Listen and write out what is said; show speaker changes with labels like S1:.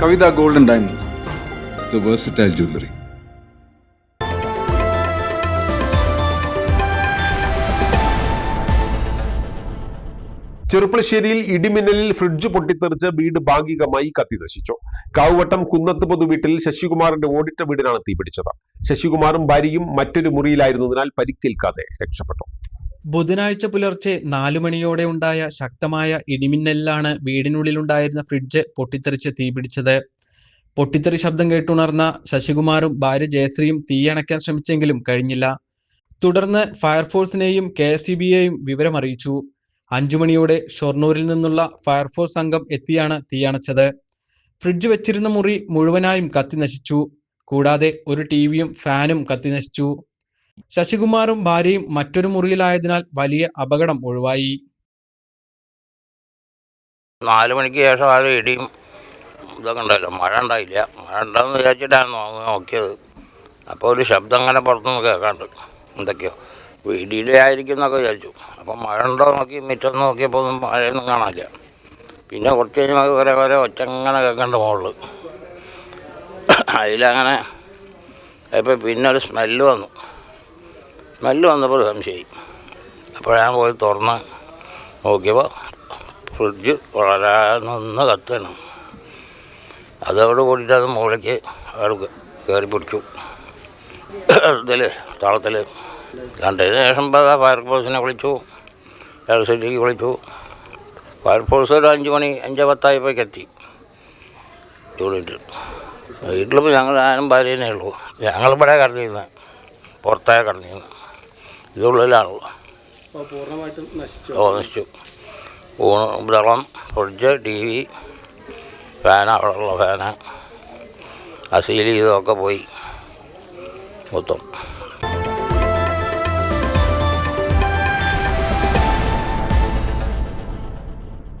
S1: Kavitha golden diamonds.
S2: The versatile jewellery
S3: ചെറുപ്പളശ്ശേരിയിൽ ഇടിമിന്നലിൽ fridge പൊട്ടിത്തെറിച്ച് വീട് ഭാഗികമായി കത്തിനശിച്ചു കാവുവട്ടം കുന്നത്ത് പൊതു വീട്ടിൽ ശശികുമാറിന്റെ ഓടിട്ട വീടിനാണ് തീപിടിച്ചത്. ശശികുമാറും ഭാര്യയും മറ്റൊരു മുറിയിലായിരുന്നതിനാൽ പരിക്കേൽക്കാതെ രക്ഷപ്പെട്ടു.
S4: ബുധനാഴ്ച പുലർച്ചെ നാലു മണിയോടെ ഉണ്ടായ ശക്തമായ ഇടിമിന്നലിലാണ് വീടിനുള്ളിലുണ്ടായിരുന്ന ഫ്രിഡ്ജ് പൊട്ടിത്തെറിച്ച് തീപിടിച്ചത് പൊട്ടിത്തെറി ശബ്ദം കേട്ടുണർന്ന ശശികുമാറും ഭാര്യ ജയശ്രീയും തീയണയ്ക്കാൻ ശ്രമിച്ചെങ്കിലും കഴിഞ്ഞില്ല. തുടർന്ന് ഫയർഫോഴ്സിനെയും കെ എസ് വിവരമറിയിച്ചു. അഞ്ചു മണിയോടെ ഷൊർണൂരിൽ നിന്നുള്ള ഫയർഫോഴ്സ് സംഘം എത്തിയാണ് തീയണച്ചത് ഫ്രിഡ്ജ് വെച്ചിരുന്ന മുറി മുഴുവനായും കത്തിനശിച്ചു. കൂടാതെ ഒരു ടിവിയും ഫാനും കത്തിനശിച്ചു. ശശികുമാറും ഭാര്യയും മറ്റൊരു മുറിയിലായതിനാൽ വലിയ അപകടം ഒഴിവായി.
S5: നാല് മണിക്ക് ശേഷം ആരും ഇടിയും ഇതൊക്കെ ഉണ്ടായില്ല. മഴ ഉണ്ടായില്ല. മഴ ഉണ്ടാകുമെന്ന് വിചാരിച്ചിട്ടാണ് നോക്കിയത്. അപ്പോൾ ഒരു ശബ്ദം അങ്ങനെ പുറത്തുനിന്ന് കേൾക്കാണ്ട്. എന്തൊക്കെയോ. ഇടിയിലെ ആയിരിക്കും എന്നൊക്കെ വിചാരിച്ചു. അപ്പം മഴ ഉണ്ടോ നോക്കി മിറ്റം നോക്കിയപ്പോൾ ഒന്നും മഴയൊന്നും കാണാനില്ല. പിന്നെ കുറച്ച് കഴിഞ്ഞാൽ കുറേ കുറേ ഒച്ച അങ്ങനെ കേൾക്കേണ്ട മുകളിൽ അതിലങ്ങനെ ഇപ്പം പിന്നെ ഒരു സ്മെല്ല് വന്നു. സ്മെല്ല് വന്നപ്പോൾ സംശയി അപ്പോഴാണ് പോയി തുറന്ന് നോക്കിയപ്പോൾ ഫ്രിഡ്ജ് വളരെ കത്തണം. അതോട് കൂടിയിട്ട് അത് മുകളിലേക്ക് അവിടെ കയറി പിടിച്ചു. ഇതിൽ താളത്തിൽ കണ്ടതിന് ശേഷം ഫയർഫോഴ്സിനെ വിളിച്ചു. ഇലക്ട്രിസിറ്റിക്ക് വിളിച്ചു. ഫയർഫോഴ്സ് ഒരു അഞ്ച് മണി അഞ്ച് പത്തായപ്പോഴേക്ക് എത്തി. യൂണിറ്റ് വീട്ടിലിപ്പോൾ ഞങ്ങൾ ഞാനും ഭാര്യനെ ഉള്ളൂ. ഞങ്ങളിവിടെ കടന്നിരുന്നത് പുറത്തായ കിടന്നിരുന്നത് ഇതുള്ളിലാണുള്ളൂ ഓ നശിച്ചു. ഊണ് വെള്ളം ഫ്രിഡ്ജ് ടി വി ഫാൻ അവിടെയുള്ള ഫാന്. അസീൽ ഇതൊക്കെ പോയി. മൊത്തം.